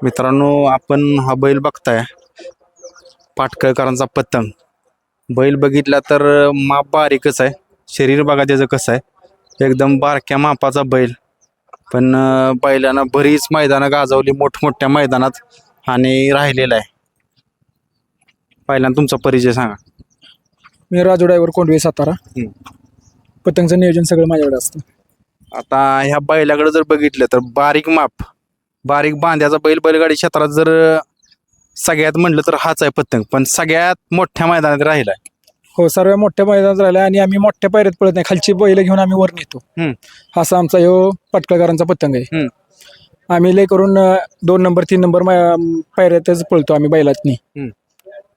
मित्रांनो आपण हा बैल बघताय. पाटकळकरांचा पतंग. बैल बघितला तर माप बारीकच आहे. शरीर बघा त्याचं कसं आहे. एकदम बारक्या मापाचा बैल. पण बैलानं बरीच मैदानं गाजवली मोठमोठ्या मैदानात आणि राहिलेला आहे. पहिल्यांदा तुमचा परिचय सांगा. मी राजू ड्रायव्हर कोंडवे सातारा. पतंगचं नियोजन सगळं माझ्याकडे असतं. आता ह्या बैलाकडे जर बघितलं तर बारीक माप. बारीक बांध्याचा बैल बैलगाडी क्षेत्रात जर सगळ्यात म्हणलं तर हाच आहे पतंग. पण सगळ्यात मोठ्या मैदानात राहिलाय हो सर्व मोठ्या मैदानात राहिला आणि आम्ही मोठ्या पायऱ्यात पळत नाही. खालची बैल घेऊन आम्ही वर नेतो. हम्म. असा आमचा ह्यो पटकळकरांचा पतंग आहे. हम्म. आम्ही लय करून अं, दोन नंबर तीन नंबर मा- पायऱ्यातच पळतो आम्ही बैलातनी. हम्म.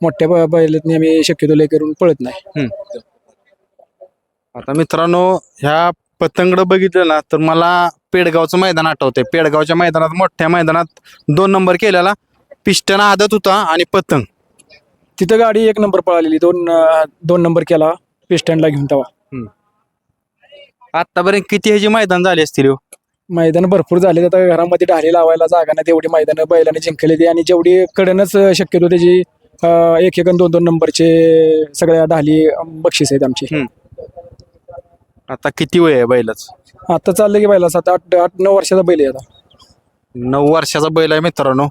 मोठ्या ब- बैलातनी आम्ही शक्यतो लय करून पळत नाही. आता मित्रांनो ह्या पतंगड बघितलं ना तर मला पेडगावचं मैदान आठवतंय. पेडगावच्या मैदानात मोठ्या मैदानात दोन नंबर केलेला पिस्टन आदत होता आणि पतंग. तिथं गाडी एक नंबर पळालेली दोन अं, दोन नंबर केला पेस्टँडला घेऊन तेव्हा. आतापर्यंत किती ह्याची मैदान झाली असतील हो? मैदान भरपूर झाले आता घरामध्ये ढाली लावायला जागा नाही तेवढी मैदानं बैलाने जिंकले ते आणि जेवढी कडनच शक्यतो त्याची अं, एक एक आणि दोन दोन नंबरचे सगळ्या ढाली अं, बक्षीस आहेत आमची. आता किती वय आहे बैलाच? आता चाललं की बैला सात आठ आठ नऊ वर्षाचा बैल आहे आता. नऊ वर्षाचा बैल आहे मित्रांनो.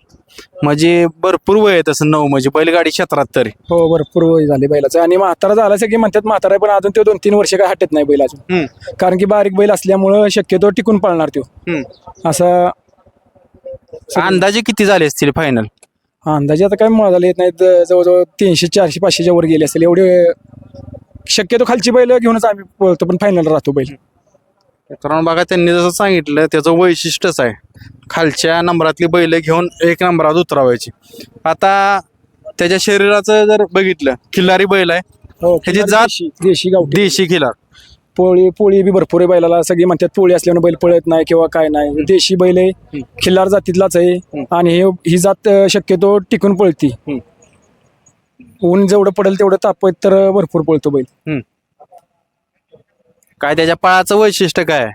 म्हणजे भरपूर वय आहे तसं नऊ म्हणजे बैलगाडी क्षेत्रात तरी. हो भरपूर वय झाले बैलाचं. आणि म्हातारा झाला की म्हणतात म्हातारा आहे, पण अजून तो दोन तीन वर्ष काय हटत नाही बैल अजून. हम्म, कारण की बारीक बैल असल्यामुळं शक्यतो टिकून पळणार तो. हम्म. असा अंदाजे किती झाले असतील फायनल अंदाजे आता काय मोजायला येत नाहीत जवळजवळ तीनशे चारशे पाचशेच्या वर गेले असेल. एवढे शक्यतो खालची बैल घेऊनच आम्ही पळतो पण फायनल राहतो बैल. कारण बघा त्यांनी जसं सांगितलं त्याचं वैशिष्ट्यच आहे. खालच्या नंबरातली बैल घेऊन एक नंबरात उतरावायची. आता त्याच्या शरीराचं जर बघितलं खिल्लारी बैल आहे. हो ह्याची जात- देशी गावठी. देशी खिलार पोळी पोळी बी भरपूर आहे बैलाला. सगळी म्हणतात पोळी असल्यानं बैल पळत नाही किंवा काय नाही. देशी बैल आहे खिल्लार जातीतलाच आहे आणि हे ही जात शक्यतो टिकून पळती. ऊन जेवढं पडेल तेवढं तापत तर भरपूर पळतो बैल. काय त्याच्या पळाचं वैशिष्ट्य काय? आहे?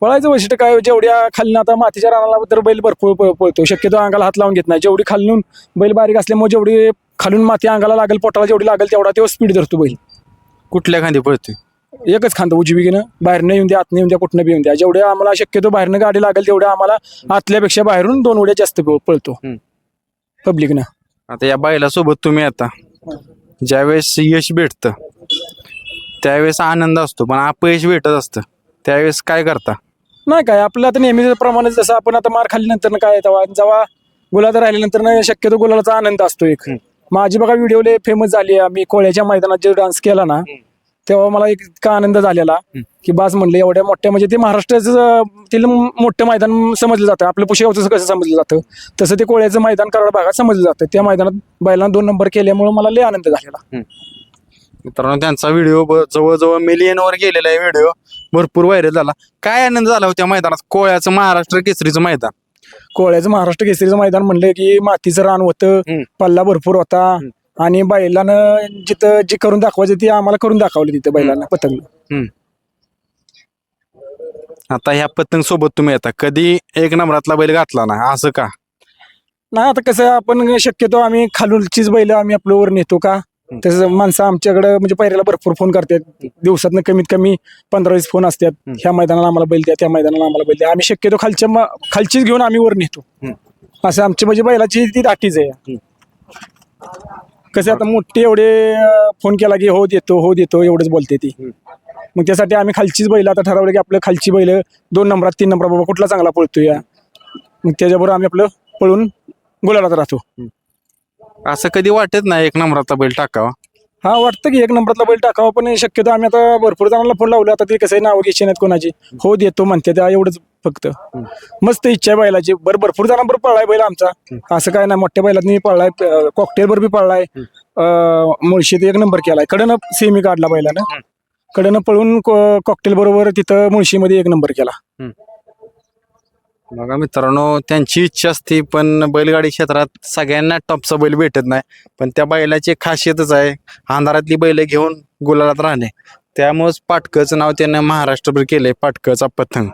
पळायचं वैशिष्ट्य काय? जेवढ्या खालनं आता मातीच्या रानाला तर बैल भरपूर पळ- पळतो शक्यतो अंगाला हात लावून घेत नाही. जेवढी खालून बैल बारीक असल्यामुळे जेवढी खालून माती अंगाला लागेल पोटाला जेवढी लागेल तेवढा तेव्हा स्पीड धरतो बैल. कुठल्या खांदी पळतोय? एकच खांद उजवीनं बाहेरनं येऊन द्या आतनं येऊन द्या कुठनं बी येऊन द्या. जेवढ्या आम्हाला शक्यतो बाहेरनं गाडी लागेल तेवढ्या आम्हाला आतल्यापेक्षा बाहेरून दोन उड्या जास्त पळ- पळतो. हम्म. पब्लिकनं आता या बैलासोबत तुम्ही आता ज्यावेळेस यश भेटतं त्यावेळेस आनंद असतो पण अपयश भेटत असतं त्यावेळेस काय करता? नाही काय आपलं आता नेहमी प्रमाणे जसं आपण आता मार खाल्ल्यानंतर काय तेव्हा जेव्हा गुलाला राहिल्यानंतर ना शक्यतो गुलालाचा आनंद असतो एक. माझी बघा व्हिडिओ लय फेमस झाली. मी कोळ्याच्या मैदानात जे डान्स केला ना तेव्हा मला एक इतका आनंद झालेला की बाज म्हणलं एवढ्या मोठ्या म्हणजे ते महाराष्ट्राचं मोठं मैदान समजलं जातं. आपलं पुशेगावचं कसं समजलं जातं? तसं ते कोळ्याचं मैदान कराड भागात समजलं जातं. त्या मैदानात बैलांना दोन नंबर केल्यामुळे मला लय आनंद झालेला. मित्रांनो त्यांचा व्हिडिओ जवळजवळ मिलियन वर गेलेला आहे व्हिडिओ. भरपूर व्हायरल झाला. काय आनंद झाला होत्या मैदानात? कोळ्याचं महाराष्ट्र केसरीचं मैदान. कोळ्याचं महाराष्ट्र केसरीचं मैदान म्हणलं की मातीचं रान होतं. पल्ला भरपूर होता. आणि बैलानं जिथं जे करून दाखवायचं ते आम्हाला करून दाखवलं तिथं बैलांना पतंग आता ह्या पतंग सोबत तुम्ही येता. कधी एक नंबरातला बैल घातला ना? असं का? नाही आता कसं आपण शक्यतो आम्ही खालूनचीच बैल आम्ही आपलं वर नेतो का? तसं माणसं आमच्याकडे म्हणजे पहिल्याला भरपूर फोन करतात. दिवसातनं कमीत कमी पंधरा वीस फोन असतात. ह्या मैदानाला आम्हाला बैल द्या त्या मैदानाला आम्हाला बैल द्या. आम्ही शक्यतो खालच्या खालचीच घेऊन आम्ही वर नेतो. असं आमची म्हणजे बैलाची ती दाटीच आहे. कसं आता मोठे एवढे फोन केला की हो देतो हो देतो एवढंच बोलते ती. मग त्यासाठी आम्ही खालचीच बैल आता ठरवलं की आपलं खालची बैल दोन नंबरात तीन नंबरात बाबा कुठला चांगला पळतो या मग त्याच्याबरोबर आम्ही आपलं पळून गुलालात राहतो. असं कधी वाटत नाही एक नंबरातला बैल टाकावा. हा वाटतं की एक नंबरला बैल टाकावा पण शक्यतो आम्ही आता भरपूर जणांना फोन लावलं. आता ते कसं नाव घ्यायचे नाहीत कोणाची? हो देतो म्हणते. त्या एवढंच फक्त. मस्त इच्छा आहे बैलाची. बरं भरपूर जणांबरोबर पळलाय बैल आमचा. असं काय नाही मोठ्या बैलात पळलाय. कॉकटेल बरोबर पळलाय. मुळशीत एक नंबर केलाय. कडनं सेमी काढला बैलानं. कडनं पळून कॉकटेल बरोबर तिथं मुळशीमध्ये एक नंबर केला. बघा मित्रांनो त्यांची इच्छा असते पण बैलगाडी क्षेत्रात सगळ्यांना टॉपचा बैल भेटत नाही. पण त्या बैलाची खासियतच आहे अंधारातली बैल घेऊन गुलालात राहणे. त्यामुळेच पाटकचं नाव त्यानं महाराष्ट्रभर केलंय पाटकचा पतंग